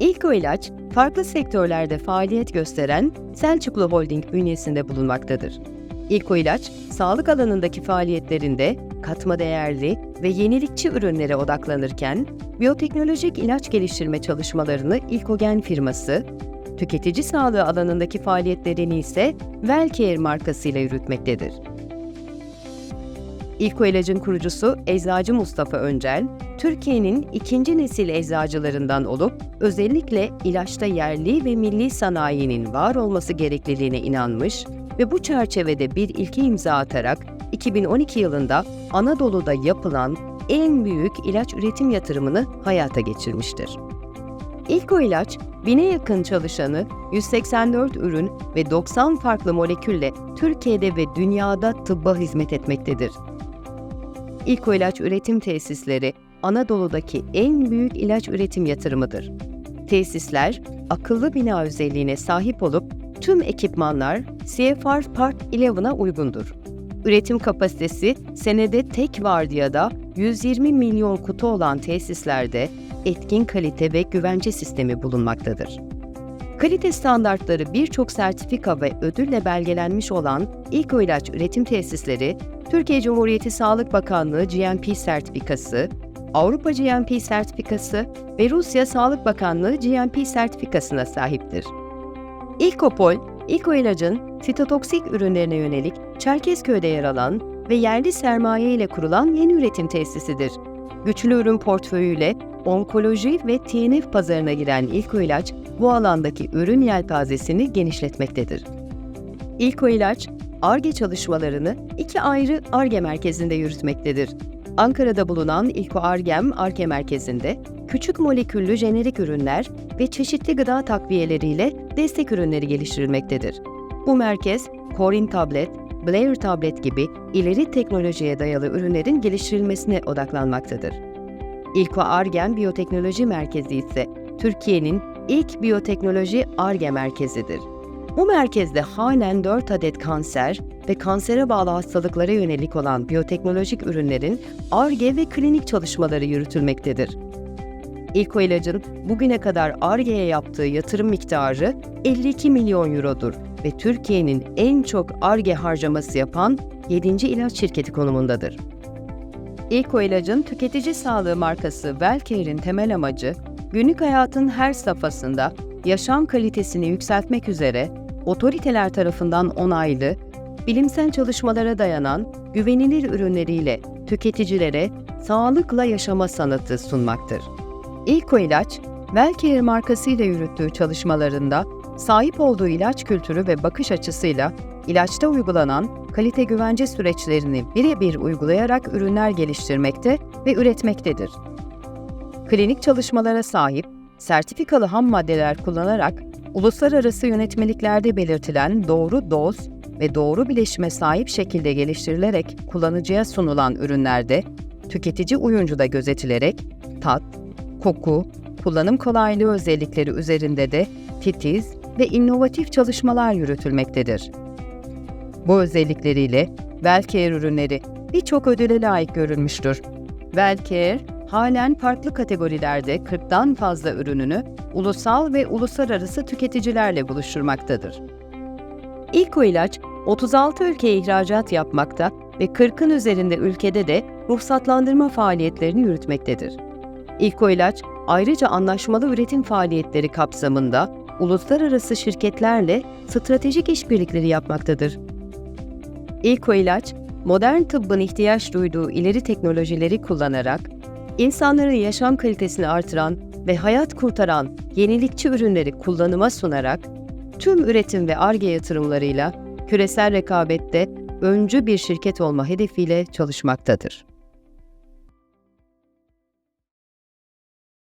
İlko İlaç, farklı sektörlerde faaliyet gösteren Selçuklu Holding bünyesinde bulunmaktadır. İlko İlaç, sağlık alanındaki faaliyetlerinde katma değerli ve yenilikçi ürünlere odaklanırken, biyoteknolojik ilaç geliştirme çalışmalarını İlkogen firması, tüketici sağlığı alanındaki faaliyetlerini ise Wellcare markasıyla yürütmektedir. İlko İlacın kurucusu Eczacı Mustafa Öncel, Türkiye'nin ikinci nesil eczacılarından olup özellikle ilaçta yerli ve milli sanayinin var olması gerekliliğine inanmış ve bu çerçevede bir ilke imza atarak 2012 yılında Anadolu'da yapılan en büyük ilaç üretim yatırımını hayata geçirmiştir. İlko İlaç, bine yakın çalışanı, 184 ürün ve 90 farklı molekülle Türkiye'de ve dünyada tıbba hizmet etmektedir. İlko İlaç üretim tesisleri Anadolu'daki en büyük ilaç üretim yatırımıdır. Tesisler akıllı bina özelliğine sahip olup tüm ekipmanlar CFR Part 11'a uygundur. Üretim kapasitesi senede tek vardiyada 120 milyon kutu olan tesislerde etkin kalite ve güvence sistemi bulunmaktadır. Kalite standartları birçok sertifika ve ödülle belgelenmiş olan İlko İlaç üretim tesisleri, Türkiye Cumhuriyeti Sağlık Bakanlığı GMP sertifikası, Avrupa GMP sertifikası ve Rusya Sağlık Bakanlığı GMP sertifikasına sahiptir. İlkopol, İlko ilacın fitotoksik ürünlerine yönelik Çerkezköy'de yer alan ve yerli sermaye ile kurulan yeni üretim tesisidir. Güçlü ürün portföyüyle onkoloji ve TNF pazarına giren İlko İlaç, bu alandaki ürün yelpazesini genişletmektedir. İlko İlaç, ARGE çalışmalarını iki ayrı ARGE merkezinde yürütmektedir. Ankara'da bulunan İlko Argem ARGE merkezinde küçük moleküllü jenerik ürünler ve çeşitli gıda takviyeleriyle destek ürünleri geliştirilmektedir. Bu merkez, Corin tablet, Blair tablet gibi ileri teknolojiye dayalı ürünlerin geliştirilmesine odaklanmaktadır. İlko Argen Biyoteknoloji Merkezi ise Türkiye'nin ilk biyoteknoloji ARGE merkezidir. Bu merkezde halen 4 adet kanser ve kansere bağlı hastalıklara yönelik olan biyoteknolojik ürünlerin ARGE ve klinik çalışmaları yürütülmektedir. İlko ilacın bugüne kadar ARGE'ye yaptığı yatırım miktarı 52 milyon eurodur ve Türkiye'nin en çok ARGE harcaması yapan 7. ilaç şirketi konumundadır. İlko ilacın tüketici sağlığı markası Wellcare'in temel amacı, günlük hayatın her safhasında yaşam kalitesini yükseltmek üzere otoriteler tarafından onaylı, bilimsel çalışmalara dayanan güvenilir ürünleriyle tüketicilere sağlıkla yaşama sanatı sunmaktır. İlko İlaç, Wellcare markasıyla yürüttüğü çalışmalarında sahip olduğu ilaç kültürü ve bakış açısıyla ilaçta uygulanan kalite güvence süreçlerini birebir uygulayarak ürünler geliştirmekte ve üretmektedir. Klinik çalışmalara sahip, sertifikalı ham maddeler kullanarak uluslararası yönetmeliklerde belirtilen doğru doz ve doğru bileşime sahip şekilde geliştirilerek kullanıcıya sunulan ürünlerde tüketici uyuncu da gözetilerek tat, koku, kullanım kolaylığı özellikleri üzerinde de titiz ve inovatif çalışmalar yürütülmektedir. Bu özellikleriyle Wellcare ürünleri birçok ödüle layık görülmüştür. Wellcare, halen farklı kategorilerde 40'tan fazla ürününü ulusal ve uluslararası tüketicilerle buluşturmaktadır. İlko ilaç 36 ülkeye ihracat yapmakta ve 40'ın üzerinde ülkede de ruhsatlandırma faaliyetlerini yürütmektedir. İlko ilaç ayrıca anlaşmalı üretim faaliyetleri kapsamında uluslararası şirketlerle stratejik işbirlikleri yapmaktadır. İlko ilaç, modern tıbbın ihtiyaç duyduğu ileri teknolojileri kullanarak insanların yaşam kalitesini artıran ve hayat kurtaran yenilikçi ürünleri kullanıma sunarak tüm üretim ve ARGE yatırımlarıyla küresel rekabette öncü bir şirket olma hedefiyle çalışmaktadır.